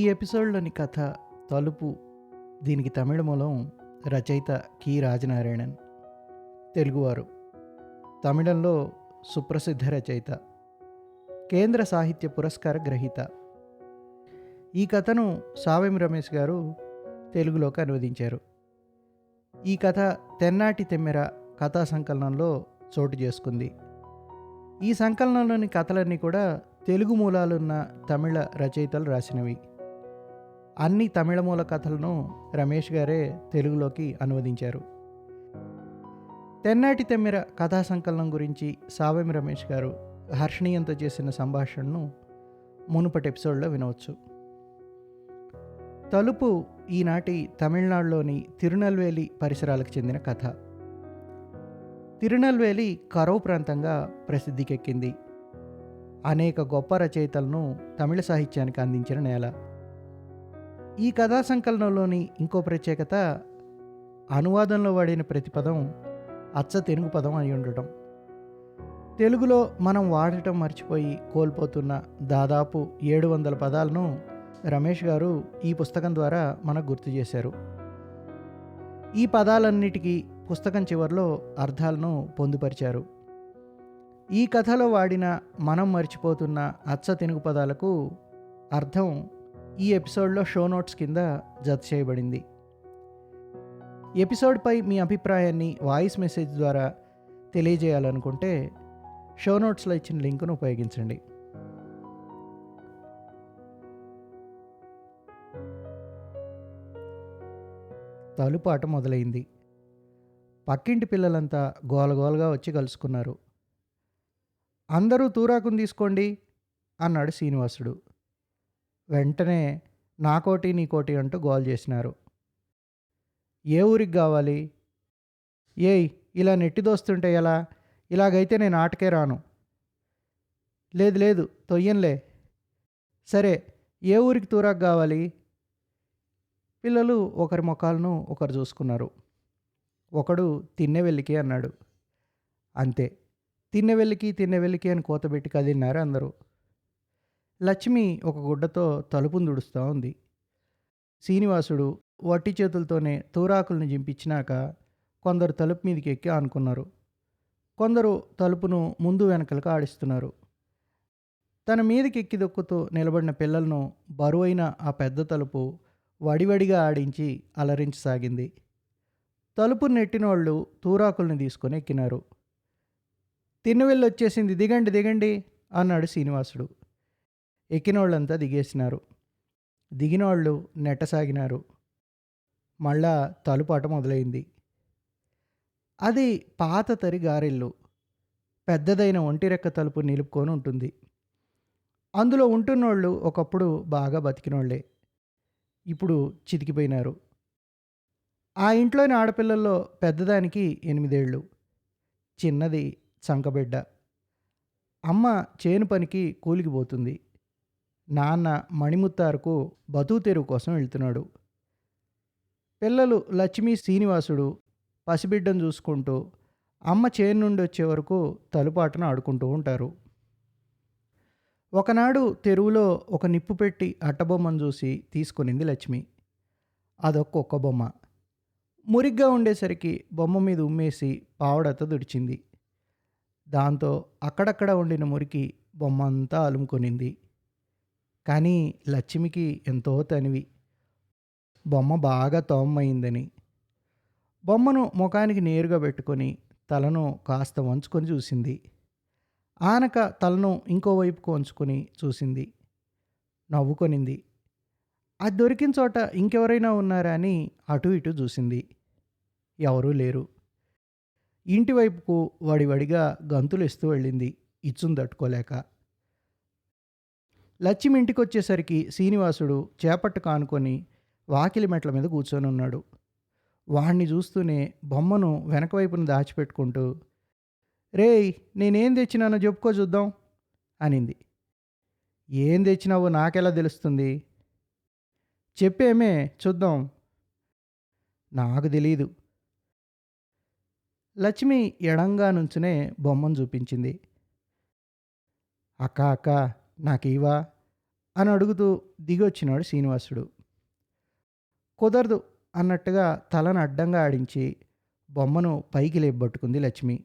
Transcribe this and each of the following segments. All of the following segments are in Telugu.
ఈ ఎపిసోడ్లోని కథ తలుపు దీనికి తమిళ మూలం రచయిత కి రాజనారాయణన్ తెలుగువారు. తమిళంలో సుప్రసిద్ధ రచయిత కేంద్ర సాహిత్య పురస్కార గ్రహీత. ఈ కథను సావెం రమేష్ గారు తెలుగులోకి అనువదించారు. ఈ కథ తెన్నాటి తెమ్మెర కథా సంకలనంలో చోటు చేసుకుంది. ఈ సంకలనంలోని కథలన్నీ కూడా తెలుగు మూలాలున్న తమిళ రచయితలు రాసినవి. అన్ని తమిళ మూల కథలను రమేష్ గారే తెలుగులోకి అనువదించారు. తెన్నాటి తెమ్మిర కథా సంకలనం గురించి సావెం రమేష్ గారు హర్షణీయంతో చేసిన సంభాషణను మునుపటి ఎపిసోడ్లో వినవచ్చు. తలుపు ఈనాటి తమిళనాడులోని తిరునల్వేలి పరిసరాలకు చెందిన కథ. తిరునల్వేలి కరవు ప్రాంతంగా ప్రసిద్ధికెక్కింది. అనేక గొప్ప రచయితలను తమిళ సాహిత్యానికి అందించిన నేల. ఈ కథా సంకలనంలోని ఇంకో ప్రత్యేకత అనువాదంలో వాడిన ప్రతి పదం అచ్చ తెలుగు పదం అయి ఉండటం. తెలుగులో మనం వాడటం మర్చిపోయి కోల్పోతున్న దాదాపు ఏడు వందల పదాలను రమేష్ గారు ఈ పుస్తకం ద్వారా మనకు గుర్తు చేశారు. ఈ పదాలన్నిటికీ పుస్తకం చివరిలో అర్థాలను పొందుపరిచారు. ఈ కథలో వాడిన మనం మర్చిపోతున్న అచ్చ తెలుగు పదాలకు అర్థం ఈ ఎపిసోడ్లో షో నోట్స్ కింద జత చేయబడింది. ఎపిసోడ్పై మీ అభిప్రాయాన్ని వాయిస్ మెసేజ్ ద్వారా తెలియజేయాలనుకుంటే షో నోట్స్లో ఇచ్చిన లింకును ఉపయోగించండి. తలుపాట మొదలైంది. పక్కింటి పిల్లలంతా గోలగోలగా వచ్చి కలుసుకున్నారు. అందరూ తూరాకుని తీసుకోండి అన్నాడు శ్రీనివాసుడు. వెంటనే నాకోటి నీకోటి అంటూ గోల్ చేసినారు. ఏ ఊరికి కావాలి? ఏయ్ ఇలా నెట్టి దోస్తుంటే ఎలా? ఇలాగైతే నేను ఆటకే రాను. లేదు లేదు తొయ్యంలే. సరే ఏ ఊరికి తూరాకు కావాలి? పిల్లలు ఒకరి ముఖాలను ఒకరు చూసుకున్నారు. ఒకడు తిన్నెవెల్లికి అన్నాడు. అంతే. తిన్నెవెల్లికి తిన్నెవెల్లికి అని కోతబెట్టి కదిన్నారు అందరూ. లక్ష్మి ఒక గుడ్డతో తలుపును దుడుస్తూ ఉంది. శ్రీనివాసుడు వట్టి చేతులతోనే తూరాకుల్ని జింపించినాక కొందరు తలుపు మీదకి ఎక్కి ఆనుకున్నారు. కొందరు తలుపును ముందు వెనకలకు ఆడిస్తున్నారు. తన మీదకి ఎక్కి దొక్కుతూ నిలబడిన పిల్లలను బరువైన ఆ పెద్ద తలుపు వడివడిగా ఆడించి అలరించసాగింది. తలుపు నెట్టినోళ్ళు తూరాకుల్ని తీసుకొని ఎక్కినారు. తిన్నవెళ్ళొచ్చేసింది దిగండి దిగండి అన్నాడు శ్రీనివాసుడు. ఎక్కినోళ్ళంతా దిగేసినారు. దిగినోళ్ళు నెట్టసాగినారు. మళ్ళా తలుపాట మొదలైంది. అది పాత తరి గారెళ్ళు పెద్దదైన ఒంటిరెక్క తలుపు నిలుపుకొని ఉంటుంది. అందులో ఉంటున్నోళ్ళు ఒకప్పుడు బాగా బతికినోళ్ళే ఇప్పుడు చితికిపోయినారు. ఆ ఇంట్లోని ఆడపిల్లల్లో పెద్దదానికి ఎనిమిదేళ్ళు. చిన్నది చంకబిడ్డ. అమ్మ చేను పనికి కూలికి పోతుంది. నాన్న మణిముత్తారుకు బతుకు తెరువు కోసం వెళ్తున్నాడు. పిల్లలు లక్ష్మీ శ్రీనివాసుడు పసిబిడ్డను చూసుకుంటూ అమ్మ చేను నుండి వచ్చే వరకు తలుపాటను ఆడుకుంటూ ఉంటారు. ఒకనాడు తెరువులో ఒక నిప్పు పెట్టి అట్టబొమ్మను చూసి తీసుకొనింది లక్ష్మి. అదొక్క ఒక్క బొమ్మ. మురిగ్గా ఉండేసరికి బొమ్మ మీద ఉమ్మేసి పావడత దుడిచింది దాంతో అక్కడక్కడ ఉండిన మురికి బొమ్మ అంతా అలుముకొనింది. కానీ లక్ష్మికి ఎంతో తనివి. బొమ్మ బాగా తోమ్మయిందని బొమ్మను ముఖానికి నేరుగా పెట్టుకొని తలను కాస్త వంచుకొని చూసింది. ఆనక తలను ఇంకోవైపుకు వంచుకొని చూసింది. నవ్వుకొనింది. అది దొరికిన చోట ఇంకెవరైనా ఉన్నారా? అని అటు ఇటు చూసింది. ఎవరూ లేరు. ఇంటివైపుకు వడివడిగా గంతులు ఇస్తూ వెళ్ళింది. ఇచ్చును తట్టుకోలేక. లచ్చిమి ఇంటికి వచ్చేసరికి శ్రీనివాసుడు చేపట్టు కానుకొని వాకిలి మెట్ల మీద కూర్చొని ఉన్నాడు. వాణ్ణి చూస్తూనే బొమ్మను వెనక వైపున దాచిపెట్టుకుంటూ రేయ్ నేనేం తెచ్చినానో చెప్పుకో చూద్దాం అనింది. ఏం తెచ్చినావో నాకెలా తెలుస్తుంది? చెప్పేమే చూద్దాం. నాకు తెలీదు. లక్ష్మి ఎడంగా నుంచునే బొమ్మను చూపించింది. అక్క అక్క నాకివా అని అడుగుతూ దిగొచ్చినాడు శ్రీనివాసుడు. కుదరదు అన్నట్టుగా తలను అడ్డంగా ఆడించి బొమ్మను పైకి లేపబట్టుకుంది లక్ష్మి.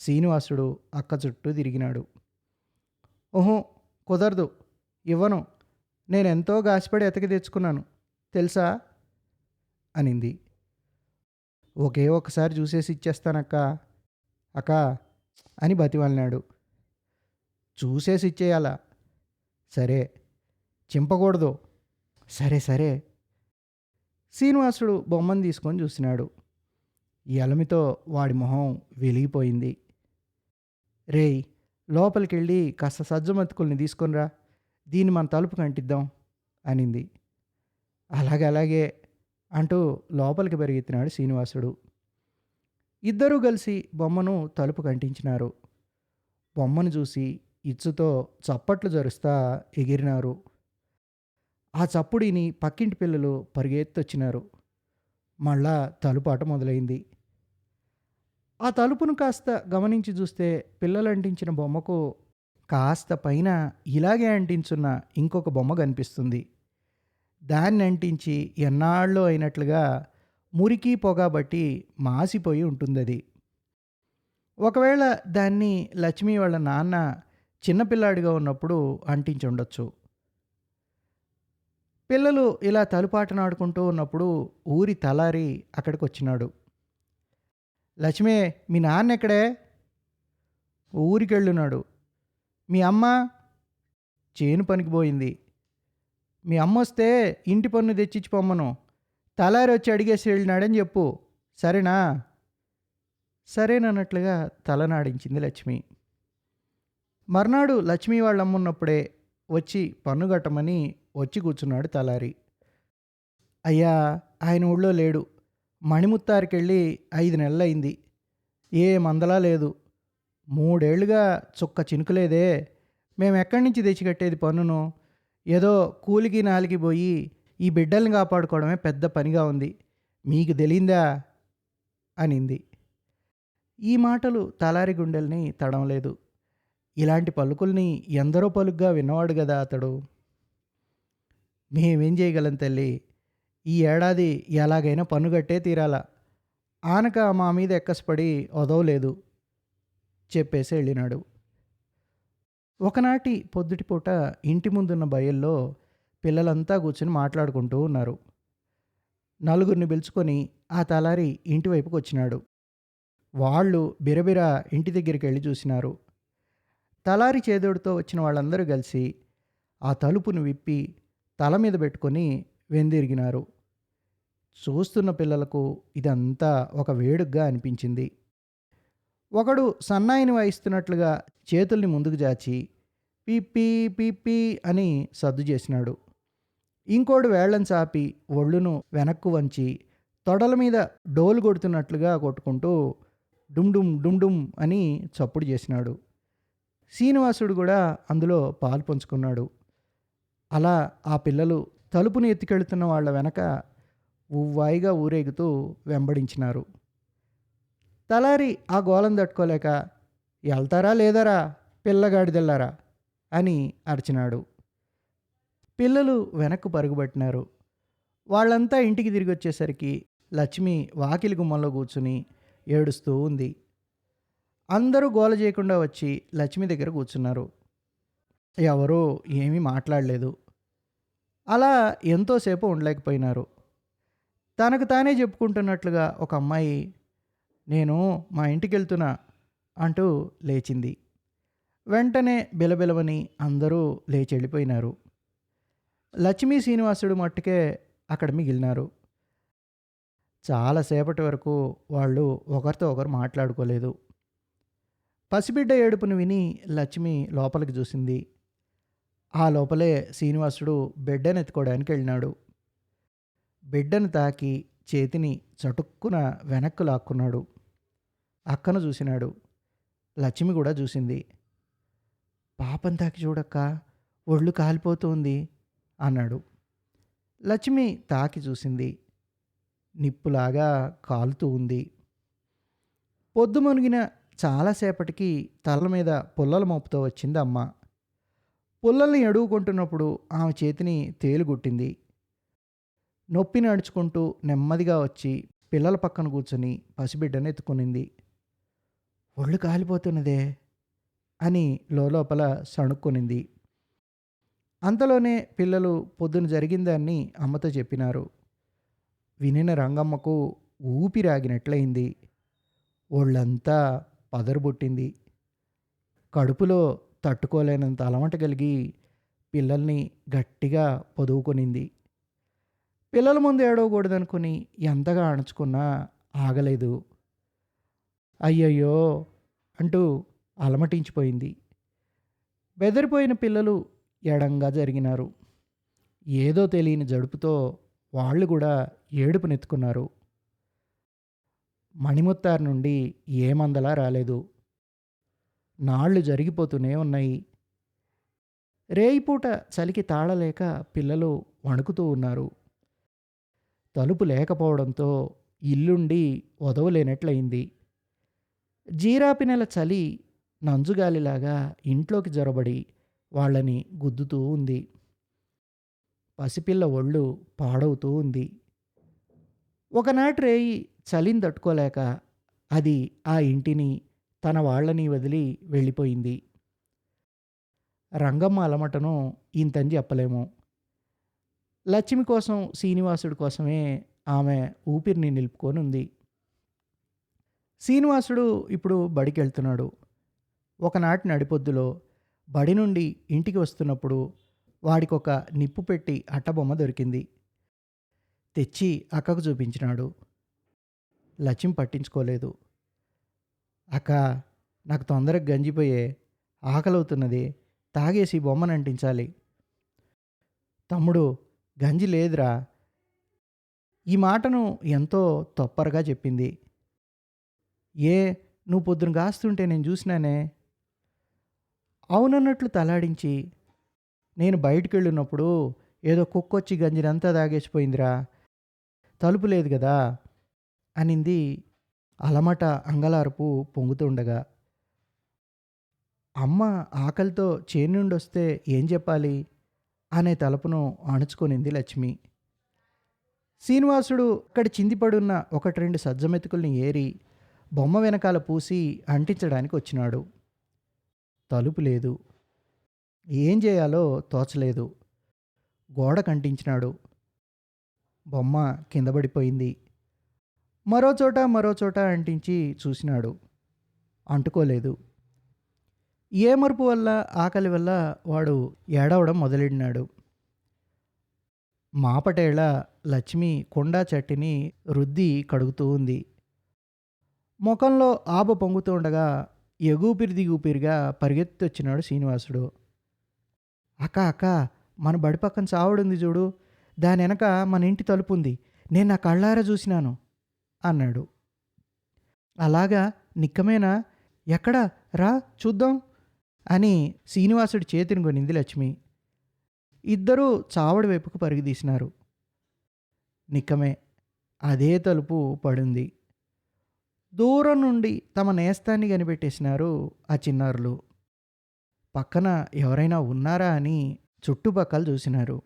శ్రీనివాసుడు అక్క చుట్టూ తిరిగినాడు. ఓహో కుదరదు. ఇవ్వను. నేనెంతో గాసిపడి ఎతకి తెచ్చుకున్నాను. తెలుసా? అనింది. ఒకే ఒకసారి చూసేసి ఇచ్చేస్తానక్క. అక్క అని బతివాలినాడు చూసేసి ఇచ్చేయాలా. సరే చింపకూడదు. సరే సరే. శ్రీనివాసుడు బొమ్మను తీసుకొని చూసినాడు. ఎలమితో వాడి మొహం వెలిగిపోయింది. రేయ్ లోపలికి వెళ్ళి కాస్త సజ్జమతుకుల్ని తీసుకొనిరా దీన్ని మన తలుపు కంటిద్దాం అనింది. అలాగే అలాగే అంటూ లోపలికి పెరిగెత్తినాడు శ్రీనివాసుడు. ఇద్దరూ కలిసి బొమ్మను తలుపు కంటించినారు బొమ్మను చూసి ఇచ్చుతో చప్పట్లు జరుస్తా ఎగిరినారు. ఆ చప్పుడిని పక్కింటి పిల్లలు పరిగెత్తొచ్చినారు. మళ్ళా తలుపాట మొదలైంది. ఆ తలుపును కాస్త గమనించి చూస్తే పిల్లలు అంటించిన బొమ్మకు కాస్త పైన ఇలాగే అంటించున్న ఇంకొక బొమ్మ కనిపిస్తుంది. దాన్ని అంటించి ఎన్నాళ్ళు అయినట్లుగా మురికి పొగ బట్టి మాసిపోయి ఉంటుంది అది ఒకవేళ దాన్ని లక్ష్మి వాళ్ళ నాన్న చిన్నపిల్లాడిగా ఉన్నప్పుడు అంటించి ఉండొచ్చు పిల్లలు ఇలా తలుపాటనాడుకుంటూ ఉన్నప్పుడు ఊరి తలారి అక్కడికి వచ్చినాడు లక్ష్మి మీ నాన్న ఎక్కడే ఊరికి వెళ్ళున్నాడు మీ అమ్మ? చేను పనికి పోయింది. మీ అమ్మ వస్తే ఇంటి పన్ను తెచ్చిచ్చి పొమ్మను. తలారి వచ్చి అడిగేసి వెళ్ళినాడని చెప్పు. సరేనా? సరేనన్నట్లుగా తలనాడించింది లక్ష్మి. మర్నాడు లక్ష్మి వాళ్ళమ్మున్నప్పుడే వచ్చి పన్ను కట్టమని వచ్చి కూర్చున్నాడు తలారి. అయ్యా ఆయన ఊళ్ళో లేడు. మణిముత్తారికెళ్ళి ఐదు నెలలైంది ఏ మందలా లేదు. మూడేళ్ళుగా చుక్క చినుకులేదే. మేము ఎక్కడి నుంచి తెచ్చి కట్టేది పన్నును? ఏదో కూలికి నాలికి పోయి ఈ బిడ్డల్ని కాపాడుకోవడమే పెద్ద పనిగా ఉంది. మీకు తెలియందా అనింది. ఈ మాటలు తలారి గుండెల్ని తడవలేదు ఇలాంటి పలుకుల్ని ఎందరో పలుగ్గా విన్నవాడు కదా అతడు. మేమేం చేయగలం తల్లి? ఈ ఏడాది ఎలాగైనా పన్నుగట్టే తీరాల. ఆనక మా మీద ఎక్కసపడి వదవలేదు చెప్పేసి వెళ్ళినాడు ఒకనాటి పొద్దుటిపూట ఇంటి ముందున్న బయల్లో పిల్లలంతా కూర్చొని మాట్లాడుకుంటూ ఉన్నారు. నలుగురిని పిలుచుకొని ఆ తలారి ఇంటివైపుకి వచ్చినాడు వాళ్ళు బిరబిర ఇంటి దగ్గరికి వెళ్ళి చూసినారు. తలారి చేదోడితో వచ్చిన వాళ్ళందరూ కలిసి ఆ తలుపును విప్పి తల మీద పెట్టుకొని వెందిరిగినారు. చూస్తున్న పిల్లలకు ఇదంతా ఒక వేడుగ్గా అనిపించింది. ఒకడు సన్నాయిని వాయిస్తున్నట్లుగా చేతుల్ని ముందుకు జాచి పీపీ పీపీ అని సద్దు చేసినాడు. ఇంకోడు వేళ్ళను చాపి ఒళ్ళును వెనక్కు వంచి తొడల మీద డోలు కొడుతున్నట్లుగా కొట్టుకుంటూ డుమ్ డుమ్ డుమ్ డుమ్ అని చప్పుడు చేసినాడు. శ్రీనివాసుడు కూడా అందులో పాలు పంచుకున్నాడు. అలా ఆ పిల్లలు తలుపుని ఎత్తికెళ్తున్న వాళ్ళ వెనక ఉవ్వాయిగా ఊరేగుతూ వెంబడించినారు. తలారి ఆ గోలం తట్టుకోలేక వెళ్తారా లేదరా పిల్లగాడిదెళ్ళారా అని అరిచినాడు. పిల్లలు వెనక్కు పరుగుబట్టినారు. వాళ్ళంతా ఇంటికి తిరిగి వచ్చేసరికి లక్ష్మి వాకిలి గుమ్మంలో కూర్చుని ఏడుస్తూ ఉంది. అందరూ గోల చేయకుండా వచ్చి లక్ష్మి దగ్గర కూర్చున్నారు. ఎవరూ ఏమీ మాట్లాడలేదు. అలా ఎంతోసేపు ఉండలేకపోయినారు. తనకు తానే చెప్పుకుంటున్నట్లుగా ఒక అమ్మాయి నేను మా ఇంటికి వెళ్తున్నా అంటూ లేచింది. వెంటనే బిలబిలవని అందరూ లేచి వెళ్ళిపోయినారు లక్ష్మీ శ్రీనివాసుడు మట్టుకే అక్కడ మిగిలినారు. చాలాసేపటి వరకు వాళ్ళు ఒకరితో ఒకరు మాట్లాడుకోలేదు. పసిబిడ్డ ఏడుపును విని లక్ష్మి లోపలికి చూసింది. ఆ లోపలే శ్రీనివాసుడు బిడ్డను ఎత్తుకోవడానికి వెళ్ళినాడు. బిడ్డను తాకి చేతిని చటుక్కున వెనక్కు లాక్కున్నాడు. అక్కను చూసినాడు. లక్ష్మి కూడా చూసింది. పాపం తాకి చూడక్క ఒళ్ళు కాలిపోతుంది అన్నాడు. లక్ష్మి తాకి చూసింది. నిప్పులాగా కాలుతూ ఉంది. పొద్దు మునిగిన చాలాసేపటికి తల మీద పుల్లల మోపుతో వచ్చింది అమ్మ. పుల్లల్ని ఎడుగుకుంటున్నప్పుడు ఆమె చేతిని తేలుగుట్టింది. నొప్పి నడుచుకుంటూ నెమ్మదిగా వచ్చి పిల్లల పక్కన కూర్చొని పసిబిడ్డను ఎత్తుకునింది. ఒళ్ళు కాలిపోతున్నదే అని లోపల సణుక్కునింది. అంతలోనే పిల్లలు పొద్దున జరిగిందాన్ని అమ్మతో చెప్పినారు. వినిన రంగమ్మకు ఊపిరాగినట్లయింది ఒళ్ళంతా పదరుబుట్టింది కడుపులో తట్టుకోలేనంత అలమట కలిగి పిల్లల్ని గట్టిగా పొదువుకొనింది. పిల్లల ముందు ఏడవకూడదనుకుని ఎంతగా అణుచుకున్నా ఆగలేదు. అయ్యయ్యో అంటూ అలమటించిపోయింది. బెదిరిపోయిన పిల్లలు ఎడంగా జరిగినారు. ఏదో తెలియని జడుపుతో వాళ్ళు కూడా ఏడుపునెత్తుకున్నారు. మణిముత్తారు నుండి ఏ మందలా రాలేదు. నాళ్ళు జరిగిపోతూనే ఉన్నాయి. రేయిపూట చలికి తాళలేక పిల్లలు వణుకుతూ ఉన్నారు. తలుపు లేకపోవడంతో ఇల్లుండి వదవలేనట్లయింది జీరాపి నెల చలి నంజుగాలిలాగా ఇంట్లోకి జొరబడి వాళ్ళని గుద్దుతూ ఉంది. పసిపిల్ల ఒళ్ళు పాడవుతూ ఉంది. ఒకనాటి రేయి చలిని తట్టుకోలేక అది ఆ ఇంటిని తన వాళ్ళని వదిలి వెళ్ళిపోయింది. రంగమ్మ అలమటను ఇంతని చెప్పలేము. లక్ష్మి కోసం శ్రీనివాసుడి కోసమే ఆమె ఊపిరిని నిలుపుకొని ఉంది శ్రీనివాసుడు ఇప్పుడు బడికి వెళ్తున్నాడు ఒకనాటి నడిపొద్దులో బడి నుండి ఇంటికి వస్తున్నప్పుడు వాడికొక నిప్పు పెట్టి అట్టబొమ్మ దొరికింది. తెచ్చి అక్కకు చూపించినాడు. లక్ష్మి పట్టించుకోలేదు. అక్క నాకు తొందరగా గంజిపోయే ఆకలవుతున్నది. తాగేసి బొమ్మను అంటించాలి. తమ్ముడు గంజి లేదురా. ఈ మాటను ఎంతో తొప్పరగా చెప్పింది. ఏ నువ్వు పొద్దున కాస్తుంటే నేను చూసినానే? అవునన్నట్లు తలాడించి నేను బయటికి వెళ్ళినప్పుడు ఏదో కుక్కొచ్చి గంజినంతా తాగేసిపోయిందిరా. తలుపు లేదు కదా. అనింది అలమట అంగలార్పు పొంగుతుండగా అమ్మ ఆకలితో చేను నుండి వస్తే ఏం చెప్పాలి? అనే తలుపును అణుచుకొనింది లక్ష్మి. శ్రీనివాసుడు అక్కడ చిందిపడున్న ఒకటి రెండు సజ్జమెతుకుల్ని ఏరి బొమ్మ వెనకాల పూసి అంటించడానికి వచ్చినాడు. తలుపు లేదు. ఏం చేయాలో తోచలేదు. గోడ కంటించినాడు. బొమ్మ కింద మరోచోట మరోచోట అంటించి చూసినాడు. అంటుకోలేదు. ఏ మరుపు వల్ల ఆకలి వల్ల వాడు ఏడవడం మొదలెడినాడు. మాపటేళ లక్ష్మి కొండా చట్టిని రుద్ది కడుగుతూ ఉంది. ముఖంలో ఆబ పొంగుతూ ఉండగా ఎగుపిరి దిగుపిరిగా పరిగెత్తి వచ్చినాడు శ్రీనివాసుడు. అక్క అక్క మన బడి పక్కన చావుడుంది చూడు. దాని వెనక మన ఇంటి తలుపు ఉంది నేను నా కళ్ళారా చూసినాను. అన్నాడు. అలాగా నిక్కమేనా? ఎక్కడ? రా చూద్దాం అని శ్రీనివాసుడి చేతిని కొనింది లక్ష్మి. ఇద్దరూ చావడి వైపుకు పరుగుదీసినారు. నిక్కమే అదే తలుపు పడింది. దూరం నుండి తమ నేస్తాన్ని కనిపెట్టేసినారు ఆ చిన్నారులు. పక్కన ఎవరైనా ఉన్నారా అని చుట్టుపక్కల చూసినారు.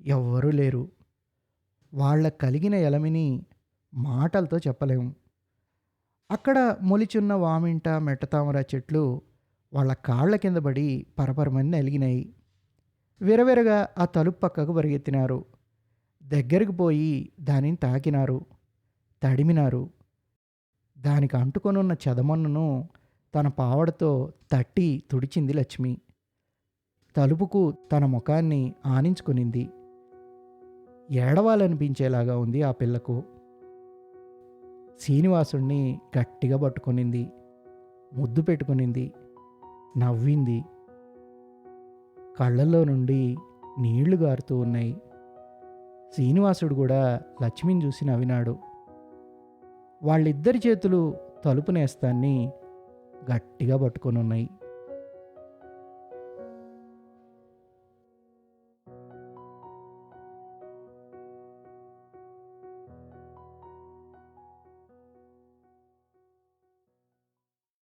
ఎవ్వరూ లేరు. వాళ్ళ కలిగిన ఎలమిని మాటలతో చెప్పలేము. అక్కడ మొలిచున్న వామింట మెట్టతామర చెట్లు వాళ్ళ కాళ్ళ కింద పడి పరపరమని నలిగినాయి. విరవిరగా ఆ తలుపు పక్కకు పరిగెత్తినారు. దగ్గరికి పోయి దానిని తాకినారు. తడిమినారు. దానికి అంటుకొనున్న చెదమన్నును తన పావడతో తట్టి తుడిచింది లక్ష్మి. తలుపుకు తన ముఖాన్ని ఆనించుకునింది. ఏడవాలనిపించేలాగా ఉంది ఆ పిల్లకు. శ్రీనివాసుణ్ణి గట్టిగా పట్టుకునింది ముద్దు పెట్టుకునింది నవ్వింది. కళ్ళల్లో నుండి నీళ్ళు గారుతూ ఉన్నాయి. శ్రీనివాసుడు కూడా లక్ష్మిని చూసి నవ్వినాడు. వాళ్ళిద్దరి చేతులు తలుపు నేస్తాన్ని గట్టిగా పట్టుకొని ఉన్నాయి